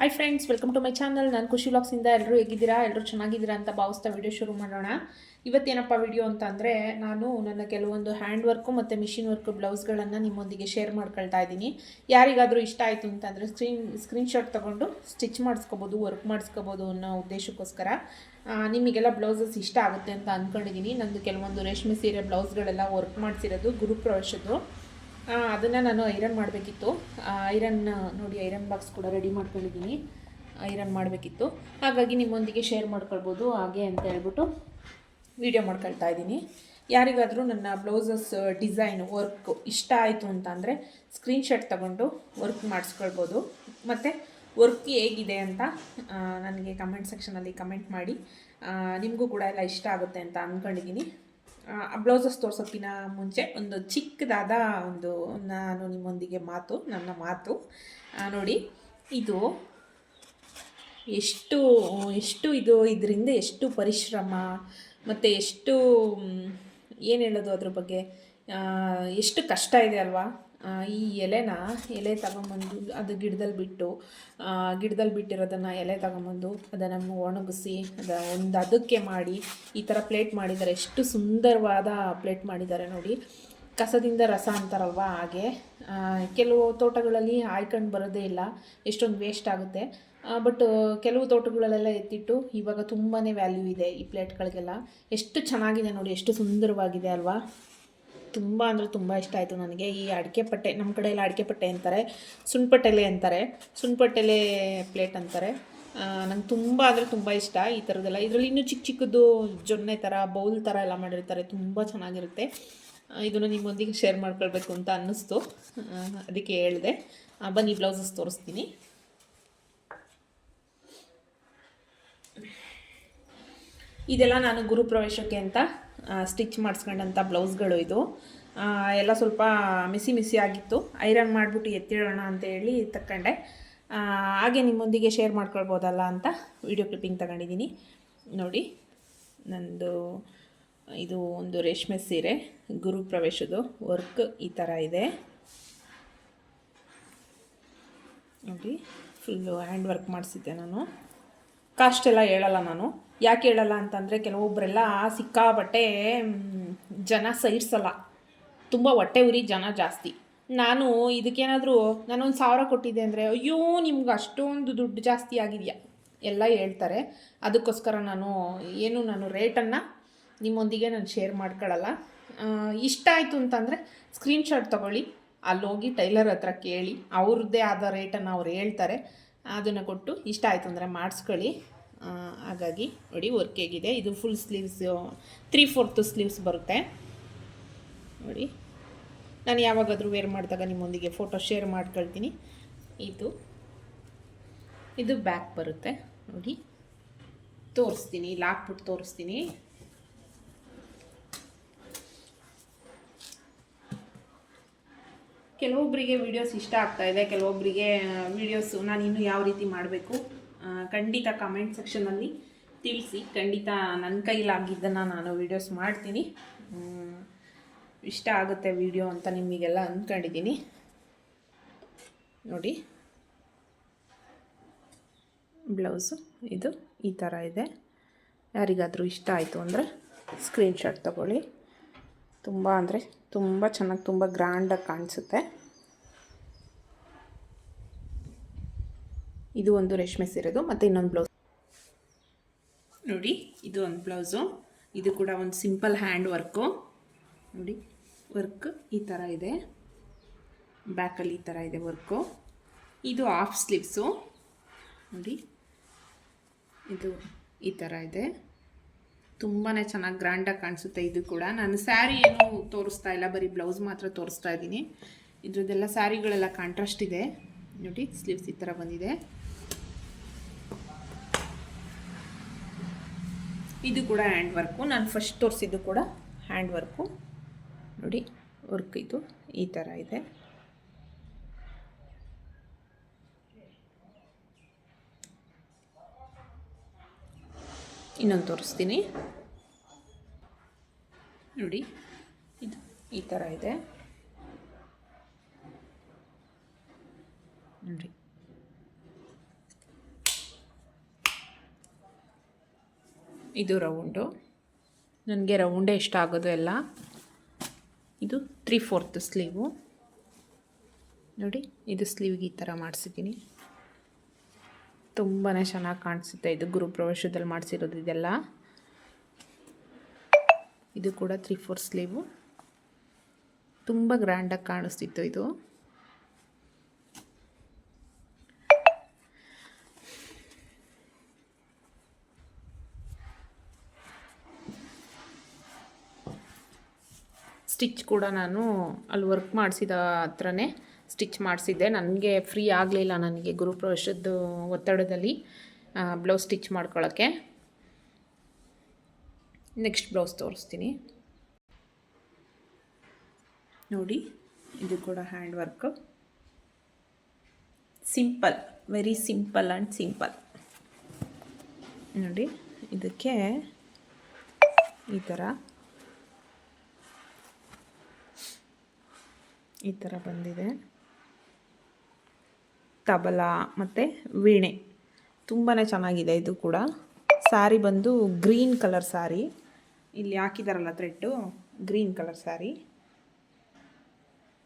Hi friends welcome to my channel ನಾನು ಖುಷಿ ವ್ಲಾಗ್ಸಿಂದ ಎಲ್ಲರೂ ಹೇಗಿದ್ದೀರಾ? ಎಲ್ಲರೂ ಚೆನ್ನಾಗಿದ್ದೀರಾ ಅಂತ ಭಾವಿಸ್ತಾ ವಿಡಿಯೋ ಶುರು ಮಾಡೋಣ. ಇವತ್ತೇನಪ್ಪ ವಿಡಿಯೋ ಅಂತ ಅಂದರೆ ನಾನು ನನ್ನ ಕೆಲವೊಂದು ಹ್ಯಾಂಡ್ ವರ್ಕು ಮತ್ತು ಮಿಷಿನ್ ವರ್ಕ್ ಬ್ಲೌಸ್ಗಳನ್ನು ನಿಮ್ಮೊಂದಿಗೆ ಶೇರ್ ಮಾಡ್ಕೊಳ್ತಾ ಇದ್ದೀನಿ. ಯಾರಿಗಾದರೂ ಇಷ್ಟ ಆಯಿತು ಅಂತಂದರೆ ಸ್ಕ್ರೀನ್ ಸ್ಕ್ರೀನ್ಶಾಟ್ ತೊಗೊಂಡು ಸ್ಟಿಚ್ ಮಾಡಿಸ್ಕೋಬೋದು ವರ್ಕ್ ಮಾಡಿಸ್ಕೋಬೋದು ಅನ್ನೋ ಉದ್ದೇಶಕ್ಕೋಸ್ಕರ ನಿಮಗೆಲ್ಲ ಬ್ಲೌಸಸ್ ಇಷ್ಟ ಆಗುತ್ತೆ ಅಂತ ಅಂದ್ಕೊಂಡಿದ್ದೀನಿ ನಂದು ಕೆಲವೊಂದು ರೇಷ್ಮೆ ಸೀರೆ ಬ್ಲೌಸ್ಗಳೆಲ್ಲ ವರ್ಕ್ ಮಾಡಿಸಿರೋದು ಗುರುಪ್ರವೇಶದ್ದು. ಅದನ್ನು ನಾನು ಐರನ್ ಮಾಡಬೇಕಿತ್ತು. ಐರನ್, ನೋಡಿ, ಐರನ್ ಬಾಕ್ಸ್ ಕೂಡ ರೆಡಿ ಮಾಡ್ಕೊಂಡಿದ್ದೀನಿ ಐರನ್ ಮಾಡಬೇಕಿತ್ತು. ಹಾಗಾಗಿ ನಿಮ್ಮೊಂದಿಗೆ ಶೇರ್ ಮಾಡ್ಕೊಳ್ಬೋದು ಹಾಗೆ ಅಂತ ಹೇಳ್ಬಿಟ್ಟು ವಿಡಿಯೋ ಮಾಡ್ಕೊಳ್ತಾ ಇದ್ದೀನಿ ಯಾರಿಗಾದರೂ ನನ್ನ ಬ್ಲೌಸಸ್ ಡಿಸೈನ್ ವರ್ಕ್ ಇಷ್ಟ ಆಯಿತು ಅಂತ ಅಂದರೆ ಸ್ಕ್ರೀನ್ಶಾಟ್ ತಗೊಂಡು ವರ್ಕ್ ಮಾಡಿಸ್ಕೊಳ್ಬೋದು. ಮತ್ತು ವರ್ಕ್ ಹೇಗಿದೆ ಅಂತ ನನಗೆ ಕಮೆಂಟ್ ಸೆಕ್ಷನಲ್ಲಿ ಕಮೆಂಟ್ ಮಾಡಿ. ನಿಮಗೂ ಕೂಡ ಎಲ್ಲ ಇಷ್ಟ ಆಗುತ್ತೆ ಅಂತ ಅಂದ್ಕೊಂಡಿದ್ದೀನಿ ಬ್ಲೌಸಸ್ ತೋರ್ಸೋಕ್ಕಿನ ಮುಂಚೆ ಒಂದು ಚಿಕ್ಕದಾದ ಒಂದು ನಾನು ನಿಮ್ಮೊಂದಿಗೆ ಮಾತು, ನನ್ನ ಮಾತು. ನೋಡಿ, ಇದು ಎಷ್ಟು ಎಷ್ಟು ಇದು ಇದರಿಂದ ಎಷ್ಟು ಪರಿಶ್ರಮ, ಮತ್ತು ಎಷ್ಟು ಏನು ಹೇಳೋದು ಅದ್ರ ಬಗ್ಗೆ? ಎಷ್ಟು ಕಷ್ಟ ಇದೆ ಅಲ್ವಾ? ಈ ಎಲೆನ ಎಲೆ ತಗೊಂಬಂದು ಅದು ಗಿಡದಲ್ಲಿ ಬಿಟ್ಟು ಗಿಡದಲ್ಲಿ ಬಿಟ್ಟಿರೋದನ್ನು ಎಲೆ ತಗೊಂಬಂದು ಅದನ್ನು ಒಣಗಿಸಿ, ಅದ ಒಂದು ಅದಕ್ಕೆ ಮಾಡಿ, ಈ ಥರ ಪ್ಲೇಟ್ ಮಾಡಿದ್ದಾರೆ. ಎಷ್ಟು ಸುಂದರವಾದ ಪ್ಲೇಟ್ ಮಾಡಿದ್ದಾರೆ ನೋಡಿ. ಕಸದಿಂದ ರಸ ಅಂತಾರಲ್ವ ಹಾಗೆ. ಕೆಲವು ತೋಟಗಳಲ್ಲಿ ಆಯ್ಕೊಂಡು ಬರೋದೇ ಇಲ್ಲ. ಎಷ್ಟೊಂದು ವೇಸ್ಟ್ ಆಗುತ್ತೆ. ಬಟ್ ಕೆಲವು ತೋಟಗಳಲ್ಲೆಲ್ಲ ಎತ್ತಿಟ್ಟು ಇವಾಗ ತುಂಬಾ ವ್ಯಾಲ್ಯೂ ಇದೆ ಈ ಪ್ಲೇಟ್ಗಳಿಗೆಲ್ಲ ಎಷ್ಟು ಚೆನ್ನಾಗಿದೆ ನೋಡಿ, ಎಷ್ಟು ಸುಂದರವಾಗಿದೆ ಅಲ್ವಾ. ತುಂಬ ಅಂದರೆ ತುಂಬ ಇಷ್ಟ ಆಯಿತು ನನಗೆ. ಈ ಅಡಿಕೆ ಪಟ್ಟೆ ನಮ್ಮ ಕಡೆಯಲ್ಲಿ ಅಡಿಕೆ ಪಟ್ಟೆ ಅಂತಾರೆ, ಸುಣ್ಪಟ್ಟೆಲೆ ಅಂತಾರೆ, ಸುಣ್ಪಟ್ಟೆಲೆ ಪ್ಲೇಟ್ ಅಂತಾರೆ. ನಂಗೆ ತುಂಬ ಅಂದರೆ ತುಂಬ ಇಷ್ಟ ಈ ಥರದ್ದೆಲ್ಲ ಇದರಲ್ಲಿ ಇನ್ನೂ ಚಿಕ್ಕ ಚಿಕ್ಕದು ಜೊನ್ನೆ ಥರ ಬೌಲ್ ಥರ ಎಲ್ಲ ಮಾಡಿರ್ತಾರೆ, ತುಂಬ ಚೆನ್ನಾಗಿರುತ್ತೆ. ಇದನ್ನು ನಿಮ್ಮೊಂದಿಗೆ ಶೇರ್ ಮಾಡ್ಕೊಳ್ಬೇಕು ಅಂತ ಅನ್ನಿಸ್ತು. ಅದಕ್ಕೆ ಹೇಳಿದೆ. ಬನ್ನಿ, ಬ್ಲೌಸಸ್ ತೋರಿಸ್ತೀನಿ. ಇದೆಲ್ಲ ನಾನು ಗುರುಪ್ರವೇಶಕ್ಕೆ ಅಂತ ಸ್ಟಿಚ್ ಮಾಡಿಸ್ಕೊಂಡಂಥ ಬ್ಲೌಸ್ಗಳು ಇದು. ಎಲ್ಲ ಸ್ವಲ್ಪ ಮಿಸಿ ಮಿಸಿ ಆಗಿತ್ತು. ಐರನ್ ಮಾಡಿಬಿಟ್ಟು ಎತ್ತಿಡೋಣ ಅಂತ ಹೇಳಿ ತಕ್ಕಂಡೆ. ಹಾಗೆ ನಿಮ್ಮೊಂದಿಗೆ ಶೇರ್ ಮಾಡ್ಕೊಳ್ಬೋದಲ್ಲ ಅಂತ ವಿಡಿಯೋ ಕ್ಲಿಪ್ಪಿಂಗ್ ತಗೊಂಡಿದ್ದೀನಿ. ನೋಡಿ, ನಂದು ಇದು ಒಂದು ರೇಷ್ಮೆ ಸೀರೆ, ಗುರು ಗುರುಪ್ರವೇಶದ್ದು ವರ್ಕ್ ಈ ಥರ ಇದೆ. ನೋಡಿ ಫುಲ್ಲು ಹ್ಯಾಂಡ್ ವರ್ಕ್ ಮಾಡಿಸಿದ್ದೆ ನಾನು. ಕಾಸ್ಟ್ ಎಲ್ಲ ಹೇಳಲ್ಲ ನಾನು. ಯಾಕೆ ಹೇಳಲ್ಲ ಅಂತಂದರೆ ಕೆಲವೊಬ್ಬರೆಲ್ಲ ಸಿಕ್ಕಾಬಟ್ಟೆ ಜನ ಸೈರ್ಸಲ್ಲ. ತುಂಬ ಹೊಟ್ಟೆ ಉರಿ ಜನ ಜಾಸ್ತಿ. ನಾನು ಇದಕ್ಕೇನಾದರೂ ನಾನೊಂದು ಸಾವಿರ ಕೊಟ್ಟಿದ್ದೆ ಅಂದರೆ, ಅಯ್ಯೋ, ನಿಮ್ಗೆ ಅಷ್ಟೊಂದು ದುಡ್ಡು ಜಾಸ್ತಿ ಆಗಿದೆಯಾ? ಎಲ್ಲ ಹೇಳ್ತಾರೆ. ಅದಕ್ಕೋಸ್ಕರ ನಾನು ಏನು ನಾನು ರೇಟನ್ನು ನಿಮ್ಮೊಂದಿಗೆ ನಾನು ಶೇರ್ ಮಾಡ್ಕೊಳ್ಳಲ್ಲ ಇಷ್ಟ ಆಯಿತು ಅಂತಂದರೆ ಸ್ಕ್ರೀನ್ಶಾಟ್ ತೊಗೊಳ್ಳಿ. ಅಲ್ಲೋಗಿ ಟೈಲರ್ ಹತ್ರ ಕೇಳಿ. ಅವ್ರದ್ದೇ ಆದ ರೇಟನ್ನು ಅವ್ರು ಹೇಳ್ತಾರೆ. ಅದನ್ನು ಕೊಟ್ಟು ಇಷ್ಟ ಆಯಿತು ಅಂದರೆ ಮಾಡಿಸ್ಕೊಳ್ಳಿ. ಹಾಗಾಗಿ ನೋಡಿ ವರ್ಕ್ ಹೇಗಿದೆ ಇದು full sleeves three fourth sleeves ಬರುತ್ತೆ. ನೋಡಿ, ನಾನು ಯಾವಾಗಾದರೂ ವೇರ್ ಮಾಡಿದಾಗ ನಿಮ್ಮೊಂದಿಗೆ ಫೋಟೋ ಶೇರ್ ಮಾಡ್ಕೊಳ್ತೀನಿ. ಇದು ಇದು ಬ್ಯಾಕ್ ಬರುತ್ತೆ. ನೋಡಿ, ತೋರಿಸ್ತೀನಿ ಇಲ್ಲಿ ಹಾಕ್ಬಿಟ್ಟು ತೋರಿಸ್ತೀನಿ. ಕೆಲವೊಬ್ಬರಿಗೆ ವೀಡಿಯೋಸ್ ಇಷ್ಟ ಆಗ್ತಾಯಿದೆ ಕೆಲವೊಬ್ಬರಿಗೆ ವೀಡಿಯೋಸು ನಾನು ಇನ್ನೂ ಯಾವ ರೀತಿ ಮಾಡಬೇಕು? ಖಂಡಿತ ಕಮೆಂಟ್ ಸೆಕ್ಷನಲ್ಲಿ ತಿಳಿಸಿ. ಖಂಡಿತ ನನ್ನ ಕೈಲಾಗಿದ್ದನ್ನು ನಾನು ವೀಡಿಯೋಸ್ ಮಾಡ್ತೀನಿ. ಇಷ್ಟ ಆಗುತ್ತೆ ವಿಡಿಯೋ ಅಂತ ನಿಮಗೆಲ್ಲ ಅಂದ್ಕೊಂಡಿದ್ದೀನಿ. ನೋಡಿ. ಬ್ಲೌಸು, ಇದು ಈ ಥರ ಇದೆ. ಯಾರಿಗಾದರೂ ಇಷ್ಟ ಆಯಿತು ಅಂದರೆ ಸ್ಕ್ರೀನ್ಶಾಟ್ ತೊಗೊಳ್ಳಿ. ತುಂಬ ಅಂದರೆ ತುಂಬ ಚೆನ್ನಾಗಿ, ತುಂಬ ಗ್ರ್ಯಾಂಡಾಗಿ ಕಾಣಿಸುತ್ತೆ. ಇದು ಒಂದು ರೇಷ್ಮೆ ಸೀರೆದು, ಮತ್ತು ಇನ್ನೊಂದು ಬ್ಲೌಸ್ ನೋಡಿ, ಇದು ಒಂದು ಬ್ಲೌಸು ಇದು ಕೂಡ ಒಂದು ಸಿಂಪಲ್ ಹ್ಯಾಂಡ್ ವರ್ಕು ನೋಡಿ ವರ್ಕ್ ಈ ಥರ ಇದೆ. ಬ್ಯಾಕಲ್ಲಿ ಈ ಥರ ಇದೆ ವರ್ಕು ಇದು ಆಫ್ ಸ್ಲೀವ್ಸು ನೋಡಿ, ಇದು ಈ ಥರ ಇದೆ. ತುಂಬಾ ಚೆನ್ನಾಗಿ ಗ್ರ್ಯಾಂಡಾಗಿ ಕಾಣಿಸುತ್ತೆ ಇದು ಕೂಡ. ನಾನು ಸ್ಯಾರಿ ಏನು ತೋರಿಸ್ತಾ ಇಲ್ಲ, ಬರೀ ಬ್ಲೌಸ್ ಮಾತ್ರ ತೋರಿಸ್ತಾ ಇದ್ದೀನಿ. ಇದ್ರದ್ದೆಲ್ಲ ಸ್ಯಾರಿಗಳೆಲ್ಲ ಕಾಂಟ್ರಾಸ್ಟ್ ಇದೆ. ನೋಡಿ ಸ್ಲೀವ್ಸ್ ಈ ಥರ ಬಂದಿದೆ ಇದು ಕೂಡ ಹ್ಯಾಂಡ್ ವರ್ಕು ನಾನು ಫಸ್ಟ್ ತೋರಿಸಿದ್ದು ಕೂಡ ಹ್ಯಾಂಡ್ ವರ್ಕು ನೋಡಿ ವರ್ಕ್ ಇದು, ಈ ಥರ ಇದೆ. ಇನ್ನೊಂದು ತೋರಿಸ್ತೀನಿ. ನೋಡಿ, ಇದು ಈ ಥರ ಇದೆ. ನೋಡ್ರಿ. ಇದು ರೌಂಡು. ನನಗೆ ರೌಂಡೇ ಇಷ್ಟ ಆಗೋದು ಎಲ್ಲ. ಇದು ತ್ರೀ ಫೋರ್ತ್ ಸ್ಲೀವು. ನೋಡಿ, ಇದು ಸ್ಲೀವ್ಗೆ ಈ ಥರ ಮಾಡಿಸಿದ್ದೀನಿ. ತುಂಬಾ ಚೆನ್ನಾಗಿ ಕಾಣಿಸುತ್ತೆ ಇದು ಗುರು ಪ್ರವೇಶದಲ್ಲಿ ಮಾಡಿಸಿರೋದು ಇದೆಲ್ಲ. ಇದು ಕೂಡ ತ್ರೀ ಫೋರ್ ಸ್ಲೀವು. ತುಂಬ ಗ್ರ್ಯಾಂಡಾಗಿ ಕಾಣಿಸ್ತಿತ್ತು ಇದು. ಸ್ಟಿಚ್ ಕೂಡ ನಾನು ಅಲ್ಲಿ ವರ್ಕ್ ಮಾಡಿಸಿದ ಹತ್ರನೇ ಸ್ಟಿಚ್ ಮಾಡಿಸಿದ್ದೆ. ನನಗೆ ಫ್ರೀ ಆಗಲಿಲ್ಲ ನನಗೆ ಗುರುಪ್ರವೇಶದ್ದು ಒತ್ತಡದಲ್ಲಿ ಬ್ಲೌಸ್ ಸ್ಟಿಚ್ ಮಾಡ್ಕೊಳ್ಳೋಕ್ಕೆ ನೆಕ್ಸ್ಟ್ ಬ್ಲೌಸ್ ತೋರಿಸ್ತೀನಿ. ನೋಡಿ, ಇದು ಕೂಡ hand work simple very simple and simple ನೋಡಿ, ಇದಕ್ಕೆ ಈ ಥರ ಈ ಥರ ಬಂದಿದೆ. ತಬಲ ಮತ್ತು ವೀಣೆ. ತುಂಬಾ ಚೆನ್ನಾಗಿದೆ ಇದು ಕೂಡ. ಸ್ಯಾರಿ ಬಂದು ಗ್ರೀನ್ ಕಲರ್ ಸ್ಯಾರಿ ಇಲ್ಲಿ ಹಾಕಿದಾರಲ್ಲ ಥ್ರೆಡ್ಡು ಗ್ರೀನ್ ಕಲರ್ ಸ್ಯಾರಿ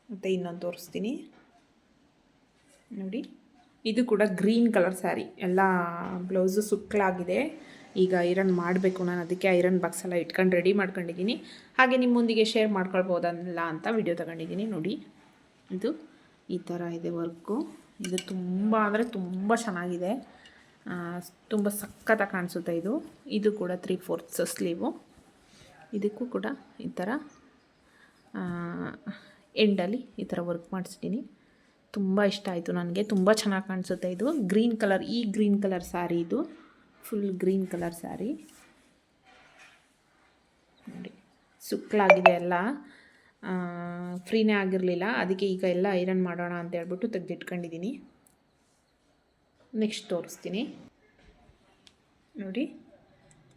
ಮತ್ತು ಇನ್ನೊಂದು ತೋರಿಸ್ತೀನಿ. ನೋಡಿ, ಇದು ಕೂಡ ಗ್ರೀನ್ ಕಲರ್ ಸ್ಯಾರಿ ಎಲ್ಲ ಬ್ಲೌಸು ಸುಕ್ಕಲಾಗಿದೆ ಈಗ ಐರನ್ ಮಾಡಬೇಕು, ನಾನು ಅದಕ್ಕೆ ಐರನ್ ಬಾಕ್ಸ್ ಎಲ್ಲ ಇಟ್ಕೊಂಡು ರೆಡಿ ಮಾಡ್ಕೊಂಡಿದ್ದೀನಿ. ಹಾಗೆ ನಿಮ್ಮೊಂದಿಗೆ ಶೇರ್ ಮಾಡ್ಕೊಳ್ಬೋದಲ್ಲ ಅಂತ ವಿಡಿಯೋ ತಗೊಂಡಿದ್ದೀನಿ, ನೋಡಿ. ಇದು ಈ ಥರ ಇದೆ ವರ್ಕು ಇದು ತುಂಬ ಅಂದರೆ ತುಂಬ ಚೆನ್ನಾಗಿದೆ. ತುಂಬ ಸಖತ್ತಾಗಿ ಕಾಣಿಸುತ್ತೆ ಇದು. ಇದು ಕೂಡ ತ್ರೀ ಫೋರ್ತ್ಸ್ ಸ್ಲೀವು ಇದಕ್ಕೂ ಕೂಡ ಈ ಥರ ಎಂಡಲ್ಲಿ ಈ ಥರ ವರ್ಕ್ ಮಾಡಿಸ್ತೀನಿ ತುಂಬ ಇಷ್ಟ ಆಯಿತು ನನಗೆ. ತುಂಬ ಚೆನ್ನಾಗಿ ಕಾಣಿಸುತ್ತೆ ಇದು. ಗ್ರೀನ್ ಕಲರ್ ಈ ಗ್ರೀನ್ ಕಲರ್ ಸ್ಯಾರಿ ಇದು. ಫುಲ್ ಗ್ರೀನ್ ಕಲರ್ ಸ್ಯಾರಿ ನೋಡಿ, ಸುಕ್ಕಲಾಗಿದೆ ಎಲ್ಲ. ಫ್ರೀನೇ ಆಗಿರಲಿಲ್ಲ. ಅದಕ್ಕೆ ಈಗ ಎಲ್ಲ ಐರನ್ ಮಾಡೋಣ ಅಂತ ಹೇಳ್ಬಿಟ್ಟು ತೆಗೆದಿಟ್ಕೊಂಡಿದ್ದೀನಿ. ನೆಕ್ಸ್ಟ್ ತೋರಿಸ್ತೀನಿ. ನೋಡಿ,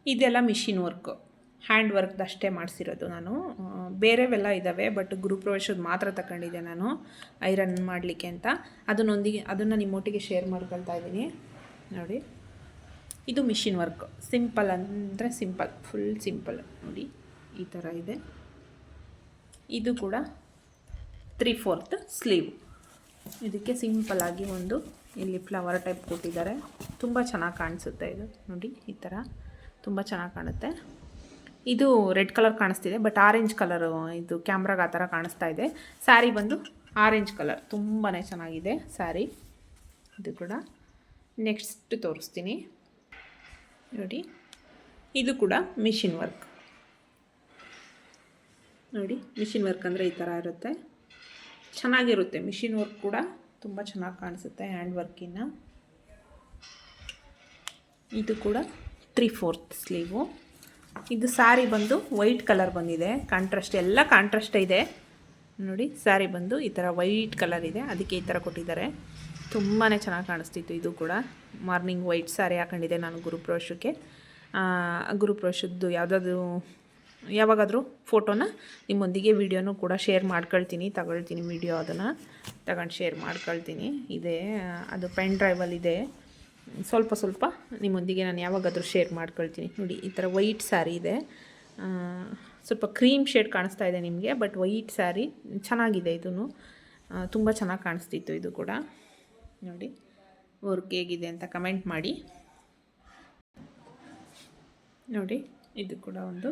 ಇದೆಲ್ಲ ಮಿಷಿನ್ ವರ್ಕು ಹ್ಯಾಂಡ್ ವರ್ಕ್ದಷ್ಟೇ ಮಾಡಿಸಿರೋದು ನಾನು. ಬೇರೆವೆಲ್ಲ ಇದ್ದಾವೆ ಬಟ್ ಗುರುಪ್ರವೇಶದ ಮಾತ್ರ ತಗೊಂಡಿದ್ದೆ ನಾನು, ಐರನ್ ಮಾಡಲಿಕ್ಕೆ ಅಂತ. ಅದನ್ನೊಂದಿಗೆ, ಅದನ್ನು ನಿಮ್ಮೊಟ್ಟಿಗೆ ಶೇರ್ ಮಾಡ್ಕೊಳ್ತಾ ಇದ್ದೀನಿ. ನೋಡಿ. ಇದು ಮಿಷಿನ್ ವರ್ಕ್. ಸಿಂಪಲ್ ಅಂದರೆ ಸಿಂಪಲ್, ಫುಲ್ ಸಿಂಪಲ್. ನೋಡಿ, ಈ ಥರ ಇದೆ. ಇದು ಕೂಡ ತ್ರೀ ಫೋರ್ತ್ ಸ್ಲೀವ್. ಇದಕ್ಕೆ ಸಿಂಪಲ್ಲಾಗಿ ಒಂದು ಇಲ್ಲಿ ಫ್ಲವರ್ ಟೈಪ್ ಕೊಟ್ಟಿದ್ದಾರೆ. ತುಂಬ ಚೆನ್ನಾಗಿ ಕಾಣಿಸುತ್ತೆ ಇದು. ನೋಡಿ, ಈ ಥರ ತುಂಬ ಚೆನ್ನಾಗಿ ಕಾಣುತ್ತೆ. ಇದು ರೆಡ್ ಕಲರ್ ಕಾಣಿಸ್ತಿದೆ, ಬಟ್ ಆರೆಂಜ್ ಕಲರು, ಇದು ಕ್ಯಾಮ್ರಾಗೆ ಆ ಥರ ಕಾಣಿಸ್ತಾ ಇದೆ. ಸ್ಯಾರಿ ಬಂದು ಆರೆಂಜ್ ಕಲರ್. ತುಂಬಾ ಚೆನ್ನಾಗಿದೆ ಸ್ಯಾರಿ. ಇದು ಕೂಡ ನೆಕ್ಸ್ಟ್ ತೋರಿಸ್ತೀನಿ. ನೋಡಿ. ಇದು ಕೂಡ ಮಿಷಿನ್ ವರ್ಕ್. ನೋಡಿ, ಮಿಷಿನ್ ವರ್ಕ್ ಅಂದರೆ ಈ ಥರ ಇರುತ್ತೆ. ಚೆನ್ನಾಗಿರುತ್ತೆ. ಮಿಷಿನ್ ವರ್ಕ್ ಕೂಡ ತುಂಬ ಚೆನ್ನಾಗಿ ಕಾಣಿಸುತ್ತೆ ಹ್ಯಾಂಡ್ ವರ್ಕಿನ ಇದು ಕೂಡ ತ್ರೀ ಫೋರ್ತ್ ಸ್ಲೀವು. ಇದು ಸ್ಯಾರಿ ಬಂದು ವೈಟ್ ಕಲರ್ ಬಂದಿದೆ. ಕಾಂಟ್ರಾಸ್ಟ್, ಎಲ್ಲ ಕಾಂಟ್ರಾಸ್ಟ್ ಇದೆ. ನೋಡಿ, ಸ್ಯಾರಿ ಬಂದು ಈ ಥರ ವೈಟ್ ಕಲರ್ ಇದೆ. ಅದಕ್ಕೆ ಈ ಥರ ಕೊಟ್ಟಿದ್ದಾರೆ. ತುಂಬಾ ಚೆನ್ನಾಗಿ ಕಾಣಿಸ್ತಿತ್ತು ಇದು ಕೂಡ. ಮಾರ್ನಿಂಗ್ ವೈಟ್ ಸ್ಯಾರಿ ಹಾಕೊಂಡಿದ್ದೆ ನಾನು ಗುರುಪ್ರೋಶಕ್ಕೆ ಗುರುಪ್ರೋಶದ್ದು ಯಾವುದಾದ್ರೂ, ಯಾವಾಗಾದರೂ ಫೋಟೋನ ನಿಮ್ಮೊಂದಿಗೆ ವೀಡಿಯೋನೂ ಕೂಡ ಶೇರ್ ಮಾಡ್ಕೊಳ್ತೀನಿ, ತಗೊಳ್ತೀನಿ ವೀಡಿಯೋ ಅದನ್ನು. ತಗೊಂಡು ಶೇರ್ ಮಾಡ್ಕೊಳ್ತೀನಿ. ಇದೆ, ಅದು ಪೆನ್ ಡ್ರೈವಲ್ಲಿದೆ ಸ್ವಲ್ಪ ಸ್ವಲ್ಪ ನಿಮ್ಮೊಂದಿಗೆ ನಾನು ಯಾವಾಗಾದರೂ ಶೇರ್ ಮಾಡ್ಕೊಳ್ತೀನಿ. ನೋಡಿ, ಈ ಥರ ವೈಟ್ ಸ್ಯಾರಿ ಇದೆ. ಸ್ವಲ್ಪ ಕ್ರೀಮ್ ಶೇಡ್ ಕಾಣಿಸ್ತಾ ಇದೆ ನಿಮಗೆ ಬಟ್ ವೈಟ್ ಸ್ಯಾರಿ ಚೆನ್ನಾಗಿದೆ ಇದೂ ತುಂಬ ಚೆನ್ನಾಗಿ ಕಾಣಿಸ್ತಿತ್ತು ಇದು ಕೂಡ. ನೋಡಿ ವರ್ಕ್ ಹೇಗಿದೆ ಅಂತ ಕಮೆಂಟ್ ಮಾಡಿ. ನೋಡಿ, ಇದು ಕೂಡ ಒಂದು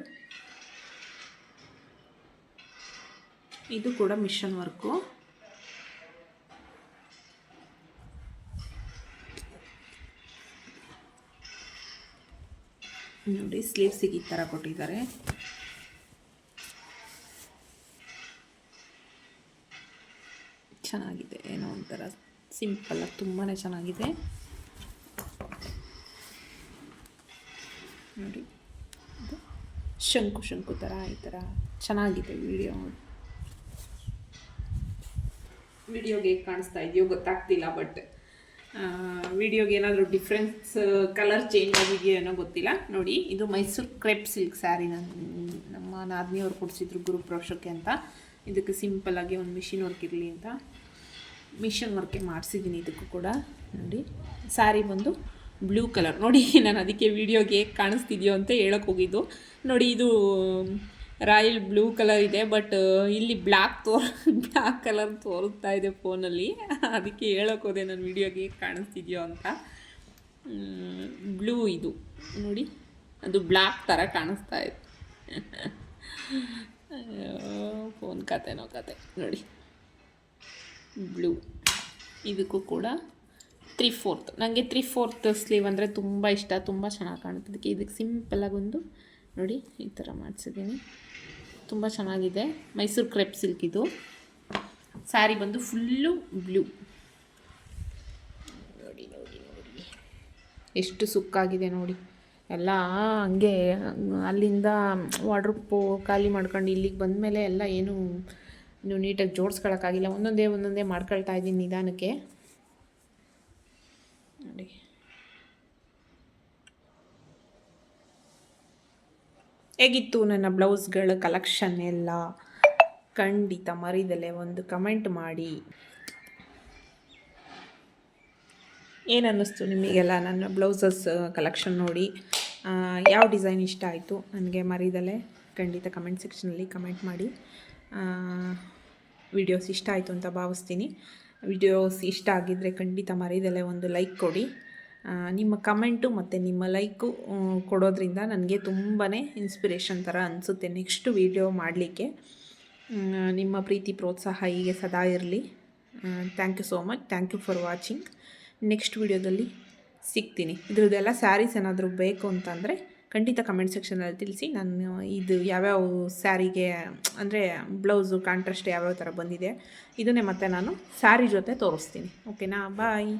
ಇದು ಕೂಡ ಮಿಷನ್ ವರ್ಕು ನೋಡಿ ಸ್ಲೀವ್ಸಿಗೆ ಈ ಥರ ಕೊಟ್ಟಿದ್ದಾರೆ. ಚೆನ್ನಾಗಿದೆ, ಏನೋ ಒಂಥರ ಸಿಂಪಲ್ಲಾಗಿ ತುಂಬಾ ಚೆನ್ನಾಗಿದೆ. ನೋಡಿ ಶಂಕು ಶಂಕು ಥರ ಈ ಥರ ಚೆನ್ನಾಗಿದೆ ವಿಡಿಯೋ ವಿಡಿಯೋಗೆ ಹೇಗೆ ಕಾಣಿಸ್ತಾ ಇದೆಯೋ ಗೊತ್ತಾಗ್ತಿಲ್ಲ ಬಟ್ ವಿಡಿಯೋಗೆ ಏನಾದರೂ ಡಿಫ್ರೆನ್ಸ್ ಕಲರ್ ಚೇಂಜ್ ಆಗಿದೆಯೋ ಏನೋ ಗೊತ್ತಿಲ್ಲ. ನೋಡಿ, ಇದು ಮೈಸೂರು ಕ್ರೆಪ್ ಸಿಲ್ಕ್ ಸ್ಯಾರಿ ನನ್ನ ನಮ್ಮ ನಾದಿನಿಯವ್ರು ಕೊಡಿಸಿದ್ರು ಗುರುಪ್ರವೇಶಕ್ಕೆ ಅಂತ. ಇದಕ್ಕೆ ಸಿಂಪಲ್ಲಾಗಿ ಒಂದು ಮಿಷಿನ್ ವರ್ಕ್ ಇರಲಿ ಅಂತ. ಮಿಷನ್ ವರ್ಕೆ ಮಾಡಿಸಿದ್ದೀನಿ ಇದಕ್ಕೂ ಕೂಡ. ನೋಡಿ, ಸ್ಯಾರಿ ಬಂದು ಬ್ಲೂ ಕಲರ್. ನೋಡಿ, ನಾನು ಅದಕ್ಕೆ ವಿಡಿಯೋಗೆ ಹೇಗೆ ಕಾಣಿಸ್ತಿದೆಯೋ ಅಂತ ಹೇಳಕ್ಕೆ ಹೋಗಿದ್ದು. ನೋಡಿ, ಇದು ರಾಯಲ್ ಬ್ಲೂ ಕಲರ್ ಇದೆ, ಬಟ್ ಇಲ್ಲಿ ಬ್ಲ್ಯಾಕ್ ತೋರ್ ಬ್ಲ್ಯಾಕ್ ಕಲರ್ ತೋರಿಸ್ತಾ ಇದೆ ಫೋನಲ್ಲಿ. ಅದಕ್ಕೆ ಹೇಳಕ್ಕೆ ಹೋದೆ ನಾನು ವಿಡಿಯೋಗೆ ಹೇಗೆ ಕಾಣಿಸ್ತಿದೆಯೋ ಅಂತ. ಬ್ಲೂ ಇದು. ನೋಡಿ, ಅದು ಬ್ಲ್ಯಾಕ್ ಥರ ಕಾಣಿಸ್ತಾ ಇದೆ. ಫೋನ್ ಕತೆನೋ ಕತೆ. ನೋಡಿ. ಬ್ಲೂ. ಇದಕ್ಕೂ ಕೂಡ ತ್ರೀ ಫೋರ್ತ್ ನನಗೆ ತ್ರೀ ಫೋರ್ತ್ ಸ್ಲೀವ್ ಅಂದರೆ ತುಂಬ ಇಷ್ಟ, ತುಂಬ ಚೆನ್ನಾಗಿ ಕಾಣುತ್ತೆ. ಅದಕ್ಕೆ ಇದಕ್ಕೆ ಸಿಂಪಲ್ಲಾಗಿ ಒಂದು, ನೋಡಿ, ಈ ಥರ ಮಾಡಿಸಿದ್ದೀನಿ. ತುಂಬ ಚೆನ್ನಾಗಿದೆ. ಮೈಸೂರು ಕ್ರೆಪ್ ಸಿಲ್ಕ್ ಇದು. ಸ್ಯಾರಿ ಬಂದು ಫುಲ್ಲು ಬ್ಲೂ. ನೋಡಿ ನೋಡಿ ನೋಡಿ. ಎಷ್ಟು ಸುಕ್ಕಾಗಿದೆ ನೋಡಿ. ಎಲ್ಲ ಹಂಗೆ, ಅಲ್ಲಿಂದ ವಾಡ್ರೂಪು ಖಾಲಿ ಮಾಡ್ಕೊಂಡು ಇಲ್ಲಿಗೆ ಬಂದಮೇಲೆ ಎಲ್ಲ ಏನು ನೀವು ನೀಟಾಗಿ ಜೋಡಿಸ್ಕೊಳಕ್ಕಾಗಿಲ್ಲ. ಒಂದೊಂದೇ ಒಂದೊಂದೇ ಮಾಡ್ಕೊಳ್ತಾ ಇದ್ದೀನಿ ನಿಧಾನಕ್ಕೆ. ನೋಡಿ. ಹೇಗಿತ್ತು ನನ್ನ ಬ್ಲೌಸ್ಗಳ ಕಲೆಕ್ಷನ್ ಎಲ್ಲ? ಖಂಡಿತ ಮರಿದಲೆ ಒಂದು ಕಮೆಂಟ್ ಮಾಡಿ. ಏನನ್ನಿಸ್ತು ನಿಮಗೆಲ್ಲ ನನ್ನ ಬ್ಲೌಸಸ್ ಕಲೆಕ್ಷನ್ ನೋಡಿ? ಯಾವ ಡಿಸೈನ್ ಇಷ್ಟ ಆಯಿತು? ನನಗೆ ಮರಿದಲೆ. ಖಂಡಿತ ಕಮೆಂಟ್ ಸೆಕ್ಷನಲ್ಲಿ ಕಮೆಂಟ್ ಮಾಡಿ. ವಿಡಿಯೋಸ್ ಇಷ್ಟ ಆಯಿತು ಅಂತ ಭಾವಿಸ್ತೀನಿ. ವಿಡಿಯೋಸ್ ಇಷ್ಟ ಆಗಿದ್ದರೆ ಖಂಡಿತ ಮರಿದಲೆ ಒಂದು ಲೈಕ್ ಕೊಡಿ. ನಿಮ್ಮ ಕಮೆಂಟು ಮತ್ತು ನಿಮ್ಮ ಲೈಕು ಕೊಡೋದ್ರಿಂದ ನನಗೆ ತುಂಬಾ ಇನ್ಸ್ಪಿರೇಷನ್ ಥರ ಅನಿಸುತ್ತೆ ನೆಕ್ಸ್ಟ್ ವಿಡಿಯೋ ಮಾಡಲಿಕ್ಕೆ. ನಿಮ್ಮ ಪ್ರೀತಿ, ಪ್ರೋತ್ಸಾಹ ಹೀಗೆ ಸದಾ ಇರಲಿ. Thank you so much thank you for watching next ವಿಡಿಯೋದಲ್ಲಿ ಸಿಗ್ತೀನಿ. ಇದ್ರದ್ದೆಲ್ಲ ಸ್ಯಾರೀಸ್ ಏನಾದರೂ ಬೇಕು ಅಂತಂದರೆ ಖಂಡಿತ ಕಮೆಂಟ್ ಸೆಕ್ಷನಲ್ಲಿ ತಿಳಿಸಿ. ನಾನು ಇದು ಯಾವ್ಯಾವ ಸ್ಯಾರಿಗೆ, ಅಂದರೆ ಬ್ಲೌಸು ಕಾಂಟ್ರಾಸ್ಟ್ ಯಾವ್ಯಾವ ಥರ ಬಂದಿದೆ, ಇದನ್ನೇ ಮತ್ತೆ ನಾನು ಸ್ಯಾರಿ ಜೊತೆ ತೋರಿಸ್ತೀನಿ. ಓಕೆನಾ ಬಾಯ್